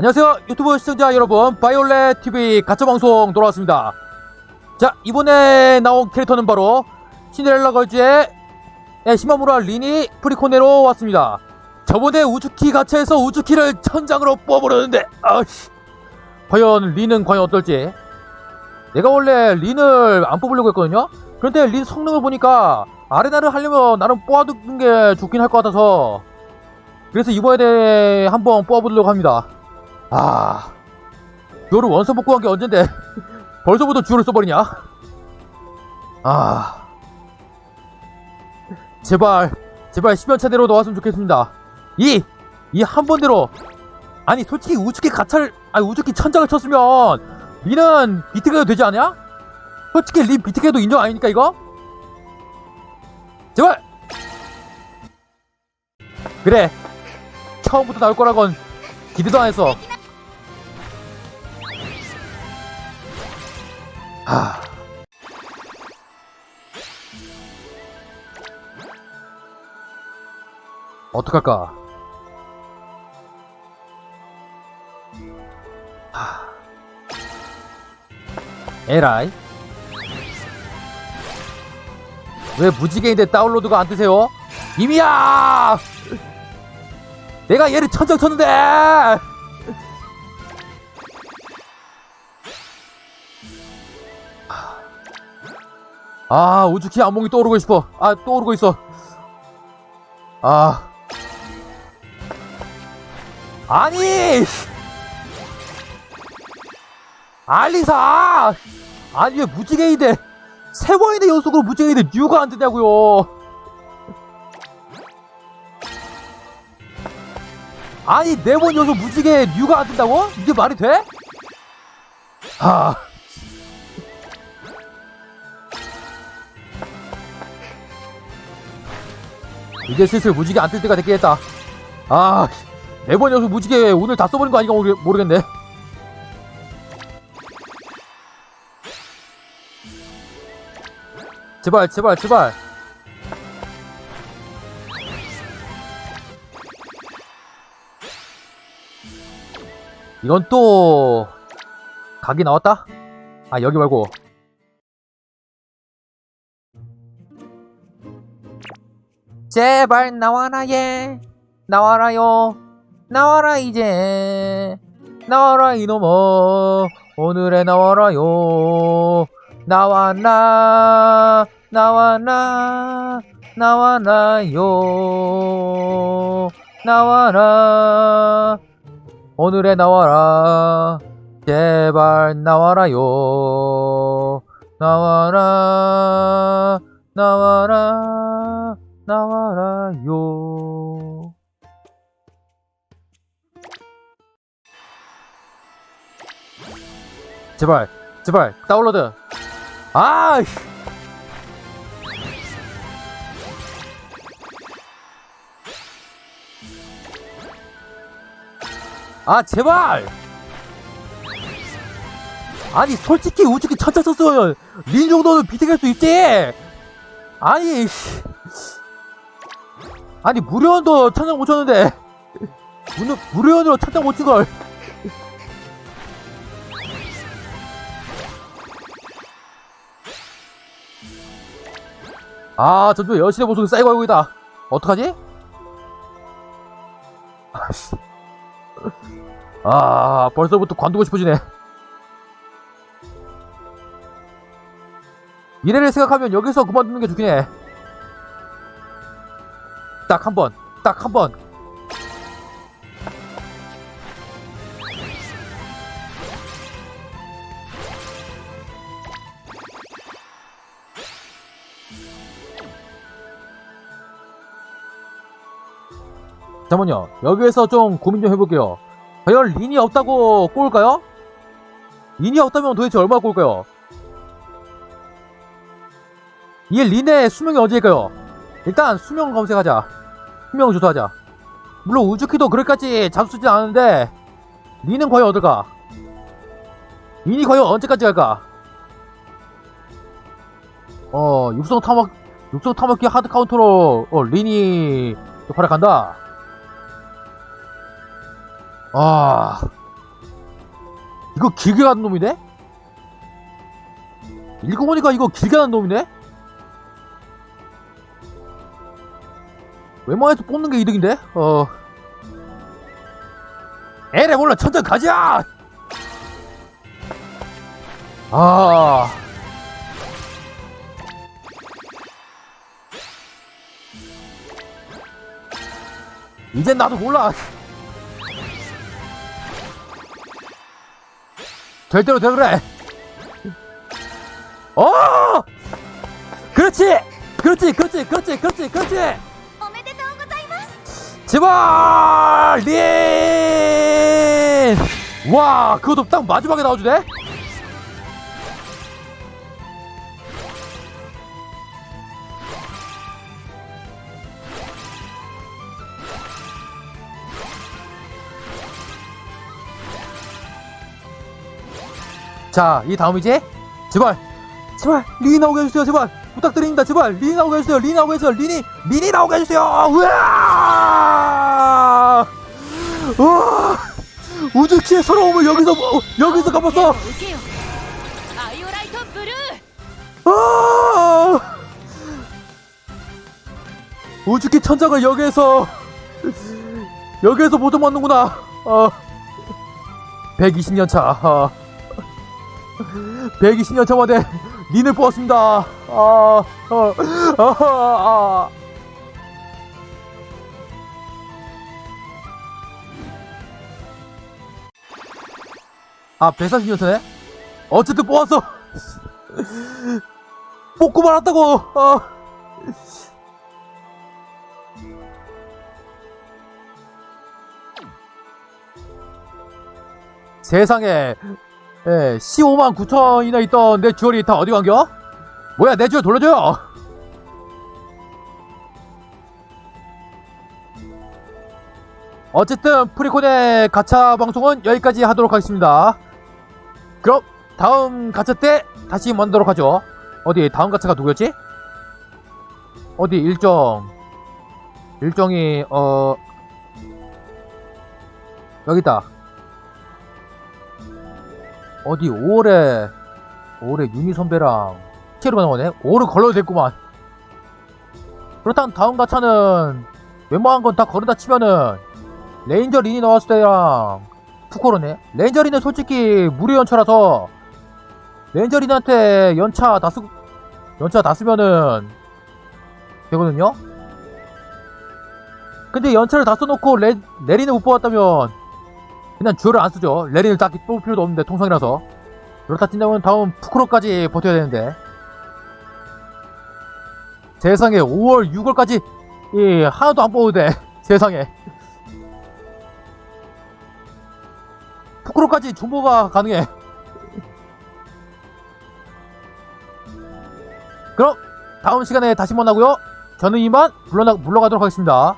안녕하세요 유튜브 시청자 여러분. 바이올렛 TV 가짜 방송 돌아왔습니다. 자 이번에 나온 캐릭터는 바로 신데렐라 걸즈의 예, 시마무라 리니 프리코네로 왔습니다. 저번에 우주키 가차에서 우주키를 천장으로 뽑아버렸는데 아씨. 과연 린은 과연 어떨지. 내가 원래 린을 안 뽑으려고 했거든요? 그런데 린 성능을 보니까 아레나를 하려면 나름 뽑아두는 게 좋긴 할 것 같아서 그래서 이번에 한번 뽑아보려고 합니다 아, 듀오를 원서 복구 한 게 언젠데 벌써부터 듀오를 써버리냐? 아, 제발, 제발 10연차대로 나왔으면 좋겠습니다. 이, 이 한 번대로, 아니 솔직히 우주키 가차를, 아니 우주키 천장을 쳤으면 리는 비트게도 되지 않냐? 솔직히 리 비트게도 인정 아니니까 이거? 제발! 그래, 처음부터 나올 거라곤 기대도 안 했어. 하... 어떡할까? 하... 에라이? 왜 무지개인데 다운로드가 안 뜨세요? 이미야! 내가 얘를 천장 쳤는데! 아 우주키 안몽이 떠오르고 싶어. 아 떠오르고 있어. 아. 아니! 알리사! 아니 왜 무지개인데 세 번이나 연속으로 무지개인데 뉴가 안 뜨냐고요. 아니 네 번 연속 무지개 뉴가 안 뜬다고? 이게 말이 돼? 아 이제 슬슬 무지개 안 뜰 때가 됐겠다. 아, 매번 연속 무지개 오늘 다 써버린 거 아닌가 모르, 모르겠네. 제발, 제발, 제발. 이건 또 각이 나왔다? 아 여기 말고 제발 나와라 예 나와라요. 나와라 이제. 나와라 이놈아. 오늘의 나와라요. 나와라 나와라 나와라요. 나와라 오늘의 나와라. 제발 나와라요. 나와라 나와라 나와라요. 제발, 제발, 다운로드. 아! 아, 제발! 아니, 솔직히 우측이 천차 쳤으면, 린 정도는 비트갈 수 있지! 아니, 씨. 아니 무료원도 천장 못 쳤는데. 무료, 무료원으로 천장 못 찍을 아 전주 여신의 모습이 쌓이고 알고 있다. 어떡하지? 아 벌써부터 관두고 싶어지네. 미래를 생각하면 여기서 그만두는 게 좋긴 해 딱 한 번, 딱 한 번. 잠깐만요. 여기에서 좀 고민 좀 해볼게요. 과연 린이 없다고 꼴까요? 린이 없다면 도대체 얼마나 꼴까요? 이 린의 수명이 언제일까요? 일단 수명 검색하자. 수명 조사하자. 물론 우주키도 그럴까지 잡수진 않은데 니는 과연 어떨까? 니니 과연 언제까지 갈까? 어 육성 타막 육성 타막기 하드 카운터로 어, 리니 간다. 아 이거 길게 가는 놈이네? 읽어보니까 이거 길게 가는 놈이네? 웬만해서 뽑는 게 이득인데? 어. 에레 몰라 천천 가자! 아. 이젠 나도 몰라. 될 대로 돼 그래. 어! 그렇지! 그렇지, 그렇지, 그렇지, 그렇지, 그렇지! 제발! 린! 와, 그것도 딱 마지막에 나와주네? 자, 이 다음이지? 제발! 제발! 린이 나오게 해주세요, 제발! 부탁드립니다, 제발! 린이 나오게 해주세요, 린이 나오게 해주세요, 린이! 린이 나오게 해주세요! 우와! 어! 우와! 우주키의 서러움을 여기서 어, 여기서 가봤어. 아이오라이터 브루. 아! 우주키 천장을 여기에서 여기에서 보존받는구나. 어. 아, 120년 차. 아, 120년 차만에 니네 보았습니다. 아, 아, 아, 아. 아, 140년 차네? 어쨌든 뽑았어. 뽑고 말았다고. 어. 세상에 예, 15만 9천이나 있던 내 주얼이 다 어디 간겨? 뭐야 내 주얼 돌려줘요 어쨌든 프리콘의 가차 방송은 여기까지 하도록 하겠습니다 그럼 다음 가차 때 다시 만나도록 하죠. 어디 다음 가차가 누구였지? 어디 일정. 일정이 어 여기 있다. 어디 5월에 5월에 유니 선배랑 캐로가 나오네. 5월은 걸러도 됐구만. 그렇다면 다음 가차는 웬만한 건 다 걸어다 치면은 레인저 린이 나왔을 때랑 푸코로네 린은 솔직히 무료 연차라서 레인저 린한테 연차 다 쓰, 연차 다 쓰면은 되거든요 근데 연차를 다 써놓고 레, 레린을 못 뽑았다면 그냥 주얼을 안 쓰죠. 레린을 딱히 뽑을 필요도 없는데 통성이라서. 그렇다 친다면 다음 푸크로까지 버텨야 되는데. 세상에 5월, 6월까지 이 하나도 안 뽑어도 돼. 세상에. 푸크로까지 중보가 가능해. 그럼 다음 시간에 다시 만나고요. 저는 이만 물러나, 물러가도록 하겠습니다.